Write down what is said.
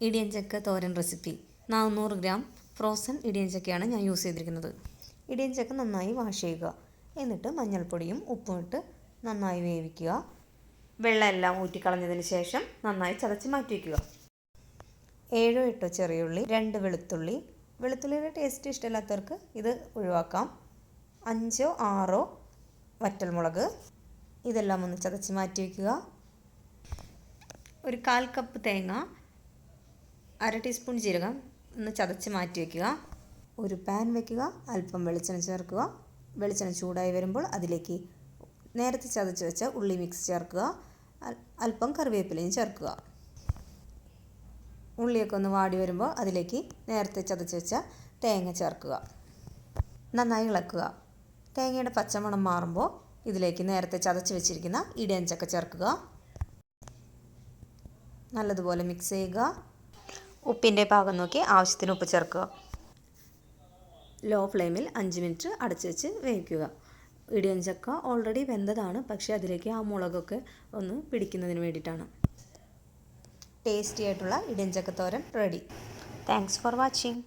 ഇടിയഞ്ചക്ക തോരൻ recipe. നാനൂറ് gram frozen ഇടിയഞ്ചക്കയാണ് ഞാൻ യൂസ് ചെയ്തിരിക്കുന്നത്. ഇടിയഞ്ചക്ക നന്നായി വാഷ് ചെയ്യുക. എന്നിട്ട് മഞ്ഞൾപ്പൊടിയും ഉപ്പും ഇട്ട് നന്നായി വേവിക്കുക. വെള്ളമെല്ലാം ഊറ്റിക്കളഞ്ഞതിന് ശേഷം നന്നായി ചതച്ച് മാറ്റി വയ്ക്കുക. ഏഴോ എട്ടോ ചെറിയുള്ളി രണ്ട് വെളുത്തുള്ളി. വെളുത്തുള്ളിയുടെ ടേസ്റ്റ് ഇഷ്ടമില്ലാത്തവർക്ക് ഇത് ഒഴിവാക്കാം. അഞ്ചോ ആറോ വറ്റൽമുളക്. ഇതെല്ലാം ഒന്ന് ചതച്ച് മാറ്റി വയ്ക്കുക. ഒരു കാൽ കപ്പ് തേങ്ങ അര ടീസ്പൂൺ ജീരകം ഒന്ന് ചതച്ച് മാറ്റി വയ്ക്കുക ഒരു പാൻ വയ്ക്കുക അല്പം വെളിച്ചെണ്ണ ചേർക്കുക. വെളിച്ചെണ്ണ ചൂടായി വരുമ്പോൾ അതിലേക്ക് നേരത്തെ ചതച്ച് വെച്ച ഉള്ളി മിക്സ് ചേർക്കുക. അല്പം കറിവേപ്പിലയും ചേർക്കുക. ഉള്ളിയൊക്കെ ഒന്ന് വാടി വരുമ്പോൾ അതിലേക്ക് നേരത്തെ ചതച്ച് വെച്ച തേങ്ങ ചേർക്കുക. നന്നായി ഇളക്കുക. തേങ്ങയുടെ പച്ചമണം മാറുമ്പോൾ ഇതിലേക്ക് നേരത്തെ ചതച്ച് വെച്ചിരിക്കുന്ന ഇടിയഞ്ചക്ക ചേർക്കുക. നല്ലതുപോലെ മിക്സ് ചെയ്യുക. ഉപ്പിന്റെ പാകം നോക്കി ആവശ്യത്തിന് ഉപ്പ് ചേർക്കുക. ലോ ഫ്ലെയിമിൽ അഞ്ച് മിനിറ്റ് അടച്ചു വെച്ച് വേവിക്കുക. ഇടിയഞ്ചക്ക ഓൾറെഡി വെന്തതാണ്. പക്ഷേ അതിലേക്ക് ആ മുളകൊക്കെ ഒന്ന് പിടിക്കുന്നതിന് വേണ്ടിയിട്ടാണ്. ടേസ്റ്റി ആയിട്ടുള്ള ഇടിയഞ്ചക്ക തോരൻ റെഡി താങ്ക്സ് ഫോർ വാച്ചിങ്